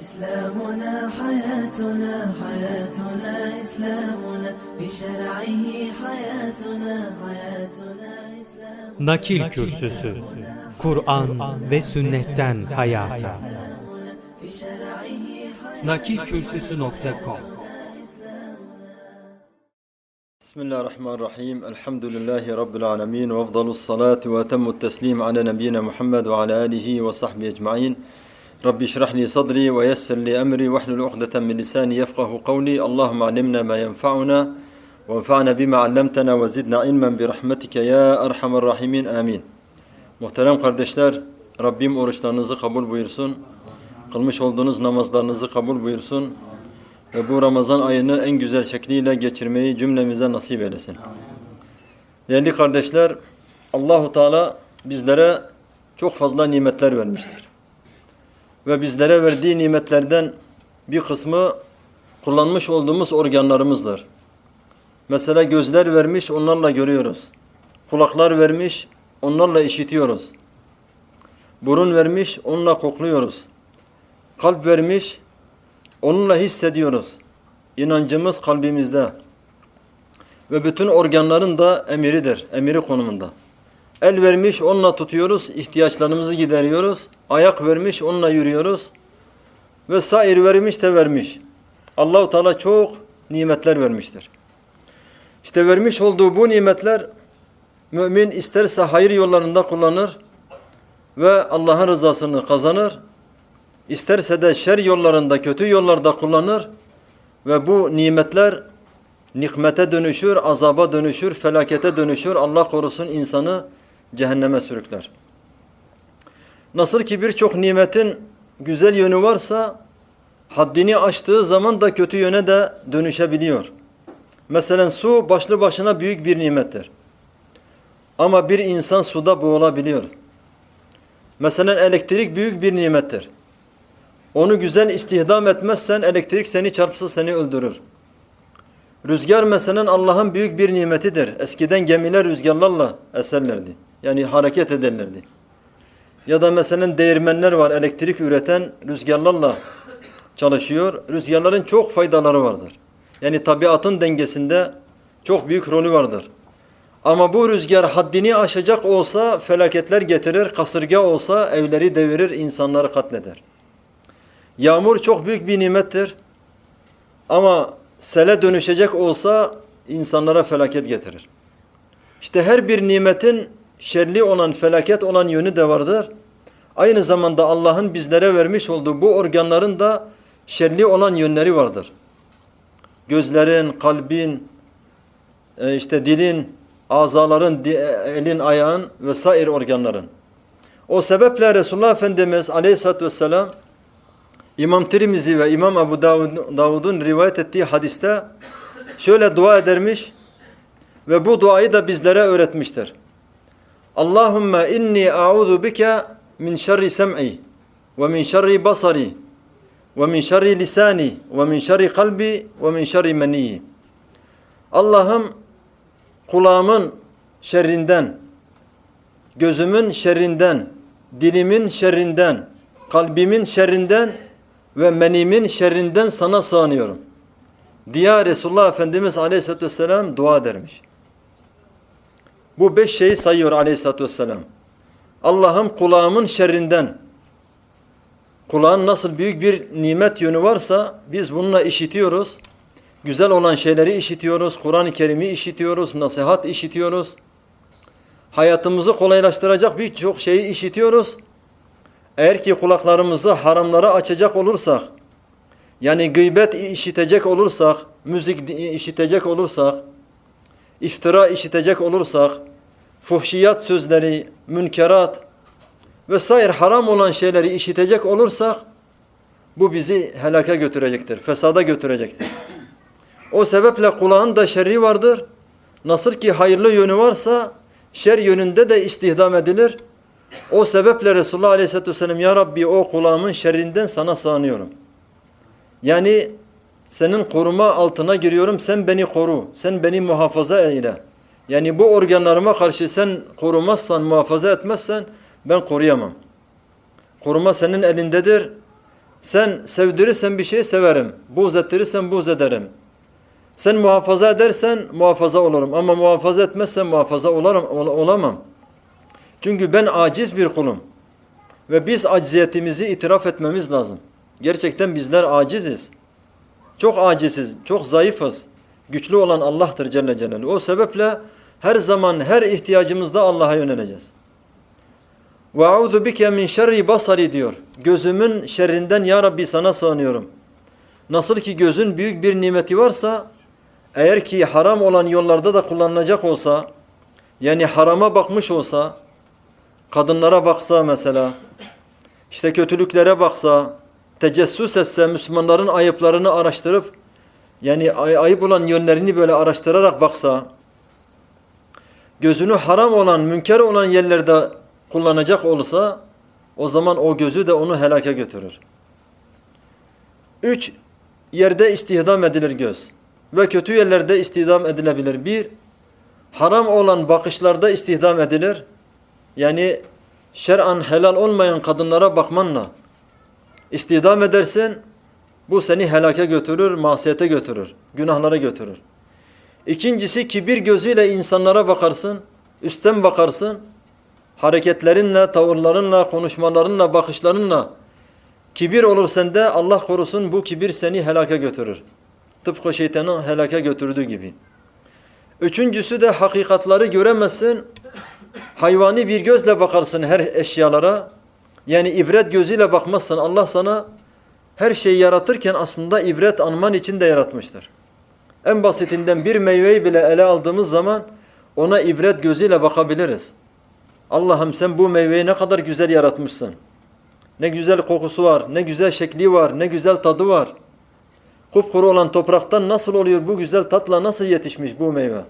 إسلامنا حياتنا حياتنا إسلامنا بشرعه حياتنا حياتنا Nakil Kürsüsü Kur'an ve Sünnetten Hayata nakilkürsüsü.com Bismillahirrahmanirrahim. Elhamdülillahi Rabbil alemin. Ve afdalus salatu ve temmu teslim ala nebiyyina Muhammed ve ala alihi ve sahbihi ecma'in. Rabbi şrah sadri ve yessir li emri ve hlul uhdeten min lisani yefkahu kavli. Allahümme alimna ma yenfa'una ve enfa'na bima allamtana ve zidna ilmen bi rahmetike ya erhamer rahimin. Amin. Muhterem kardeşler, Rabbim oruçlarınızı kabul buyursun. Kılmış olduğunuz namazlarınızı kabul buyursun. Ve bu Ramazan ayını en güzel şekliyle geçirmeyi cümlemize nasip eylesin. Değerli kardeşler, Allahu Teala bizlere çok fazla nimetler vermiştir. Ve bizlere verdiği nimetlerden bir kısmı kullanmış olduğumuz organlarımızdır. Mesela gözler vermiş, onlarla görüyoruz. Kulaklar vermiş, onlarla işitiyoruz. Burun vermiş, onunla kokluyoruz. Kalp vermiş, onunla hissediyoruz. İnancımız kalbimizde. Ve bütün organların da emiridir, emiri konumunda. El vermiş, onunla tutuyoruz, ihtiyaçlarımızı gideriyoruz. Ayak vermiş, onunla yürüyoruz. Ve sair vermiş de vermiş. Allahu Teala çok nimetler vermiştir. İşte vermiş olduğu bu nimetler mümin isterse hayır yollarında kullanır ve Allah'ın rızasını kazanır. İsterse de şer yollarında, kötü yollarda kullanır ve bu nimetler nikmete dönüşür, azaba dönüşür, felakete dönüşür. Allah korusun insanı cehenneme sürükler. Nasıl ki birçok nimetin güzel yönü varsa haddini aştığı zaman da kötü yöne de dönüşebiliyor. Mesela su başlı başına büyük bir nimettir. Ama bir insan suda boğulabiliyor. Mesela elektrik büyük bir nimettir. Onu güzel istihdam etmezsen elektrik seni çarpsa seni öldürür. Rüzgar mesela Allah'ın büyük bir nimetidir. Eskiden gemiler rüzgarlarla eserlerdi. Yani hareket ederlerdi. Ya da mesela değirmenler var elektrik üreten rüzgarlarla çalışıyor. Rüzgarların çok faydaları vardır. Yani tabiatın dengesinde çok büyük rolü vardır. Ama bu rüzgar haddini aşacak olsa felaketler getirir, kasırga olsa evleri devirir, insanları katleder. Yağmur çok büyük bir nimettir. Ama sele dönüşecek olsa insanlara felaket getirir. İşte her bir nimetin şerli olan, felaket olan yönü de vardır. Aynı zamanda Allah'ın bizlere vermiş olduğu bu organların da şerli olan yönleri vardır. Gözlerin, kalbin, e, işte dilin, azaların, elin, ayağın vesaire organların. O sebeple Resulullah Efendimiz aleyhissalatü vesselam İmam Tirmizi ve İmam Ebu Davud, Davud'un rivayet ettiği hadiste şöyle dua edermiş ve bu duayı da bizlere öğretmiştir. Allahümme inni a'udhu bike min şerri sem'i ve min şerri basari ve min şerri lisani ve min şerri kalbi ve min şerri meniyyi. Allah'ım kulağımın şerrinden, gözümün şerrinden, dilimin şerrinden, kalbimin şerrinden ve menimin şerrinden sana sığınıyorum. Diye Resulullah Efendimiz Aleyhisselatü Vesselam dua dermiş. Bu beş şeyi sayıyor Aleyhisselatü Vesselam. Allah'ım kulağımın şerrinden, kulağın nasıl büyük bir nimet yönü varsa biz bununla işitiyoruz. Güzel olan şeyleri işitiyoruz, Kur'an-ı Kerim'i işitiyoruz, nasihat işitiyoruz. Hayatımızı kolaylaştıracak birçok şeyi işitiyoruz. Eğer ki kulaklarımızı haramlara açacak olursak, yani gıybet işitecek olursak, müzik işitecek olursak, iftira işitecek olursak, fuhşiyat sözleri, münkerat vesaire haram olan şeyleri işitecek olursak, bu bizi helaka götürecektir, fesada götürecektir. O sebeple kulağın da şerri vardır. Nasıl ki hayırlı yönü varsa, şer yönünde de istihdam edilir. O sebeple Resulullah Aleyhisselatü Vesselam Ya Rabbi o kulağımın şerrinden sana sığınıyorum. Yani senin koruma altına giriyorum sen beni koru. Sen beni muhafaza eyle. Yani bu organlarıma karşı sen korumazsan, muhafaza etmezsen ben koruyamam. Koruma senin elindedir. Sen sevdirirsen bir şey severim. Buğz ettirirsen buğz ederim. Sen muhafaza edersen muhafaza olurum. Ama muhafaza etmezsen muhafaza olarım, ol- olamam. Çünkü ben aciz bir kulum. Ve biz acziyetimizi itiraf etmemiz lazım. Gerçekten bizler aciziz. Çok aciziz, çok zayıfız. Güçlü olan Allah'tır Celle Celaluhu. O sebeple her zaman her ihtiyacımızda Allah'a yöneleceğiz. Ve auzu bike min şerri diyor. Gözümün şerrinden ya Rabbi sana sığınıyorum. Nasıl ki gözün büyük bir nimeti varsa eğer ki haram olan yollarda da kullanılacak olsa yani harama bakmış olsa kadınlara baksa mesela işte kötülüklere baksa tecessüs etse Müslümanların ayıplarını araştırıp yani ay- ayıp olan yönlerini böyle araştırarak baksa gözünü haram olan, münker olan yerlerde kullanacak olsa o zaman o gözü de onu helake götürür. Üç, yerde istihdam edilir göz. Ve kötü yerlerde istihdam edilebilir. Bir, haram olan bakışlarda istihdam edilir. Yani şer'an helal olmayan kadınlara bakmanla istihdam edersin, bu seni helake götürür, masiyete götürür, günahlara götürür. İkincisi kibir gözüyle insanlara bakarsın, üstten bakarsın, hareketlerinle, tavırlarınla, konuşmalarınla, bakışlarınla kibir olur sende Allah korusun bu kibir seni helake götürür. Tıpkı şeytanı helake götürdüğü gibi. Üçüncüsü de hakikatları göremezsin, hayvani bir gözle bakarsın her eşyalara. Yani ibret gözüyle bakmazsan Allah sana her şeyi yaratırken aslında ibret anman için de yaratmıştır. En basitinden bir meyveyi bile ele aldığımız zaman ona ibret gözüyle bakabiliriz. Allah'ım sen bu meyveyi ne kadar güzel yaratmışsın. Ne güzel kokusu var, ne güzel şekli var, ne güzel tadı var. Kupkuru olan topraktan nasıl oluyor bu güzel tatla nasıl yetişmiş bu meyve?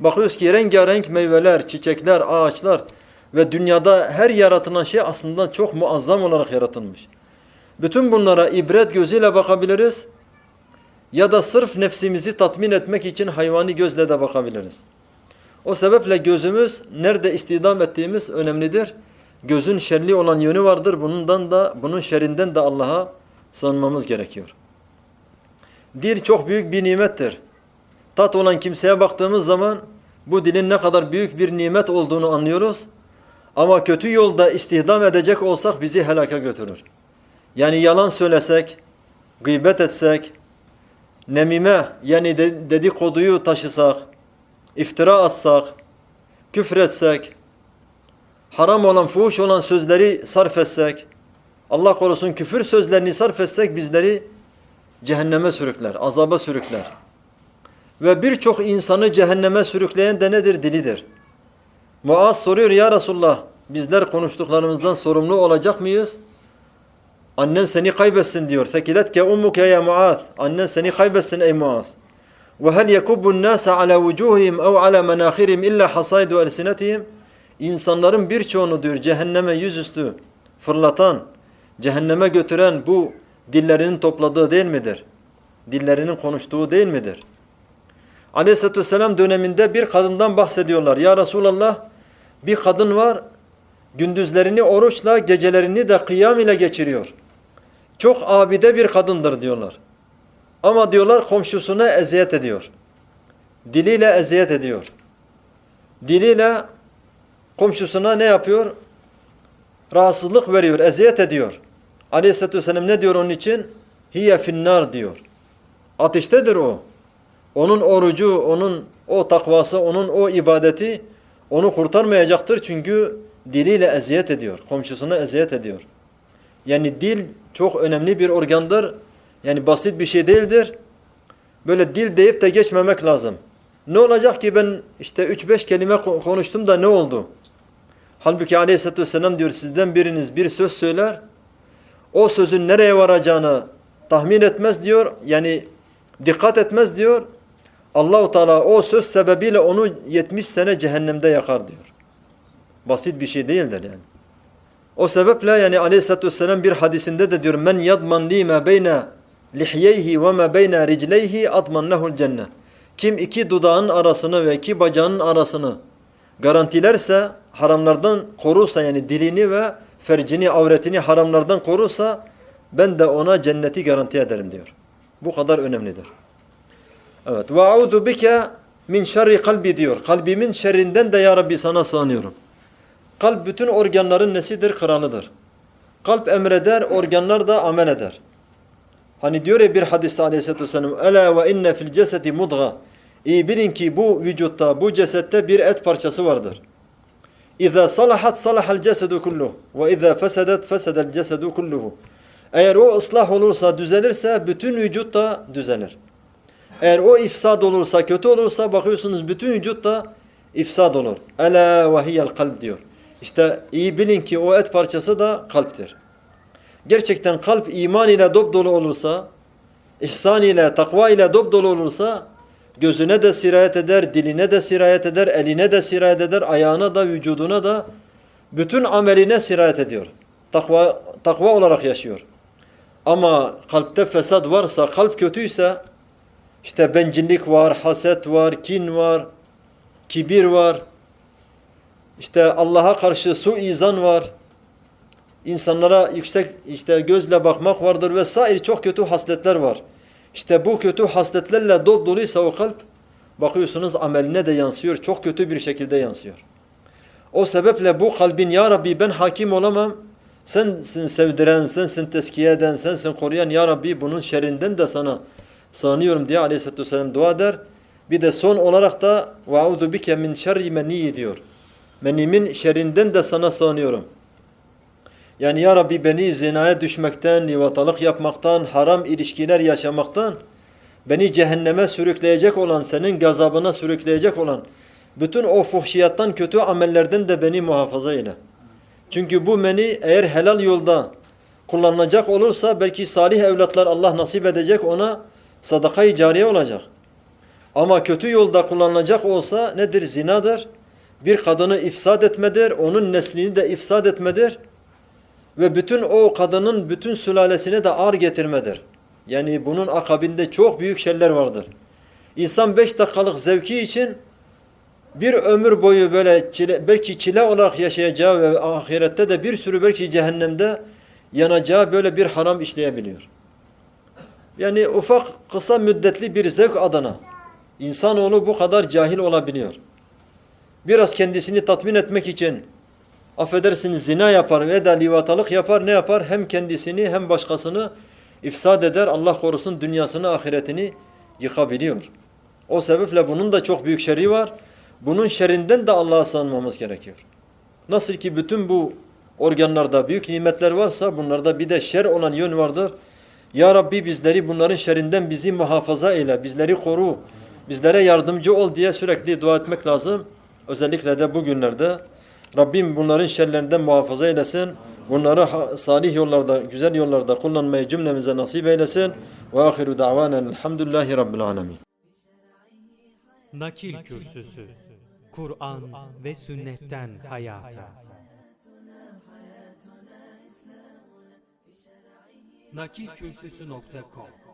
Bakıyoruz ki rengarenk meyveler, çiçekler, ağaçlar ve dünyada her yaratılan şey aslında çok muazzam olarak yaratılmış. Bütün bunlara ibret gözüyle bakabiliriz ya da sırf nefsimizi tatmin etmek için hayvani gözle de bakabiliriz. O sebeple gözümüz nerede istihdam ettiğimiz önemlidir. Gözün şerli olan yönü vardır. Bundan da bunun şerrinden de Allah'a sığınmamız gerekiyor. Dil çok büyük bir nimettir. Tat olan kimseye baktığımız zaman bu dilin ne kadar büyük bir nimet olduğunu anlıyoruz. Ama kötü yolda istihdam edecek olsak bizi helaka götürür. Yani yalan söylesek, gıybet etsek, nemime yani de- dedikoduyu taşısak, iftira atsak, küfretsek, haram olan, fuhuş olan sözleri sarf etsek, Allah korusun küfür sözlerini sarf etsek bizleri cehenneme sürükler, azaba sürükler. Ve birçok insanı cehenneme sürükleyen de nedir? Dilidir. Muaz soruyor ya Resulullah bizler konuştuklarımızdan sorumlu olacak mıyız? Annen seni kaybetsin diyor. Sekiletke ummuke ya Muaz. Annen seni kaybetsin ey Muaz. Ve hel yekubbu nase ala vucuhihim ev ala menahirihim illa hasaydu elsinetihim. İnsanların birçoğunu diyor cehenneme yüzüstü fırlatan, cehenneme götüren bu dillerinin topladığı değil midir? Dillerinin konuştuğu değil midir? Aleyhisselatü Vesselam döneminde bir kadından bahsediyorlar. Ya Resulallah bir kadın var gündüzlerini oruçla gecelerini de kıyam ile geçiriyor. Çok abide bir kadındır diyorlar. Ama diyorlar komşusuna eziyet ediyor. Diliyle eziyet ediyor. Diliyle komşusuna ne yapıyor? Rahatsızlık veriyor, eziyet ediyor. Aleyhisselatü Vesselam ne diyor onun için? Hiye finnar diyor. Ateştedir o. Onun orucu, onun o takvası, onun o ibadeti onu kurtarmayacaktır çünkü diliyle eziyet ediyor. Komşusuna eziyet ediyor. Yani dil çok önemli bir organdır. Yani basit bir şey değildir. Böyle dil deyip de geçmemek lazım. Ne olacak ki ben işte 3-5 kelime ko- konuştum da ne oldu? Halbuki aleyhissalatü vesselam diyor sizden biriniz bir söz söyler. O sözün nereye varacağını tahmin etmez diyor. Yani dikkat etmez diyor. Allahu Teala o söz sebebiyle onu 70 sene cehennemde yakar diyor. Basit bir şey değildir yani. O sebeple yani Aleyhisselatü Vesselam bir hadisinde de diyor men yadman li ma beyne lihyeyhi ve ma beyne ricleyhi adman lehul cennet. Kim iki dudağın arasını ve iki bacağının arasını garantilerse haramlardan korursa yani dilini ve fercini avretini haramlardan korursa ben de ona cenneti garanti ederim diyor. Bu kadar önemlidir. Evet. Ve auzu bike min şerri kalbi diyor. Kalbimin şerrinden de ya Rabbi sana sığınıyorum. Kalp bütün organların nesidir? Kralıdır. Kalp emreder, organlar da amel eder. Hani diyor ya bir hadiste aleyhissalatü vesselam Ela ve inne fil cesedi mudga İyi bilin ki bu vücutta, bu cesette bir et parçası vardır. İza salahat salahal cesedu kulluhu ve iza fesedet fesedel cesedu kulluhu. Eğer o ıslah olursa, düzelirse bütün vücut da düzelir. Eğer o ifsad olursa, kötü olursa bakıyorsunuz bütün vücut da ifsad olur. Ela ve hiyel kalp diyor. İşte iyi bilin ki o et parçası da kalptir. Gerçekten kalp iman ile dop dolu olursa, ihsan ile, takva ile dop dolu olursa gözüne de sirayet eder, diline de sirayet eder, eline de sirayet eder, ayağına da, vücuduna da bütün ameline sirayet ediyor. Takva, takva olarak yaşıyor. Ama kalpte fesat varsa, kalp kötüyse işte bencillik var, haset var, kin var, kibir var İşte Allah'a karşı suizan var. İnsanlara yüksek işte gözle bakmak vardır vesaire çok kötü hasletler var. İşte bu kötü hasletlerle dop doluysa o kalp bakıyorsunuz ameline de yansıyor. Çok kötü bir şekilde yansıyor. O sebeple bu kalbin ya Rabbi ben hakim olamam. Sensin sevdiren, sensin teskiye eden, sensin koruyan ya Rabbi bunun şerrinden de sana sığınıyorum diye aleyhissalatü vesselam dua eder. Bir de son olarak da وَاَعُذُ bike min şerri menni diyor. Menimin şerrinden de sana sığınıyorum. Yani ya Rabbi beni zinaya düşmekten, livatalık yapmaktan, haram ilişkiler yaşamaktan, beni cehenneme sürükleyecek olan, senin gazabına sürükleyecek olan, bütün o fuhşiyattan, kötü amellerden de beni muhafaza eyle. Çünkü bu beni eğer helal yolda kullanılacak olursa belki salih evlatlar Allah nasip edecek ona sadakayı cariye olacak. Ama kötü yolda kullanılacak olsa nedir? Zinadır. Bir kadını ifsad etmedir. Onun neslini de ifsad etmedir. Ve bütün o kadının bütün sülalesine de ağır getirmedir. Yani bunun akabinde çok büyük şeyler vardır. İnsan beş dakikalık zevki için bir ömür boyu böyle çile, belki çile olarak yaşayacağı ve ahirette de bir sürü belki cehennemde yanacağı böyle bir haram işleyebiliyor. Yani ufak kısa müddetli bir zevk adına insanoğlu bu kadar cahil olabiliyor. Biraz kendisini tatmin etmek için affedersiniz zina yapar ve da livatalık yapar ne yapar? Hem kendisini hem başkasını ifsad eder. Allah korusun dünyasını ahiretini yıkabiliyor. O sebeple bunun da çok büyük şerri var. Bunun şerrinden de Allah'a sığınmamız gerekiyor. Nasıl ki bütün bu organlarda büyük nimetler varsa bunlarda bir de şer olan yön vardır. Ya Rabbi bizleri bunların şerrinden bizi muhafaza eyle, bizleri koru, bizlere yardımcı ol diye sürekli dua etmek lazım. Özellikle de bugünlerde Rabbim bunların şerlerinden muhafaza eylesin. Bunları salih yollarda, güzel yollarda kullanmayı cümlemize nasip eylesin. Ve ahiru da'vanen elhamdülillahi rabbil alemin. Nakil Kürsüsü Kur'an ve sünnetten hayata nakilkürsüsü.com